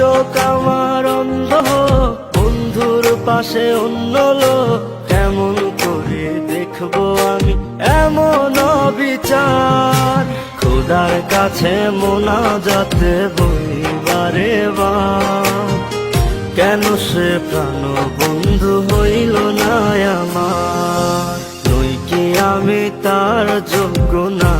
চোখ আমার অন্ধ বন্ধুর পাশে অন্য লোক, কেমন করে দেখব আমি? এমন বিচার খোদার কাছে মোনা যাতে বইবারে বার। কেন সে প্রাণ বন্ধু হইল না আমার? নই কি আমি তার যোগ্য নাকি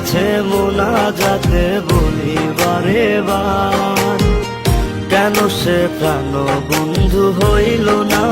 কাছে মোনা যাতে বলি বারে বার কেন সে প্রাণ বন্ধু হইল না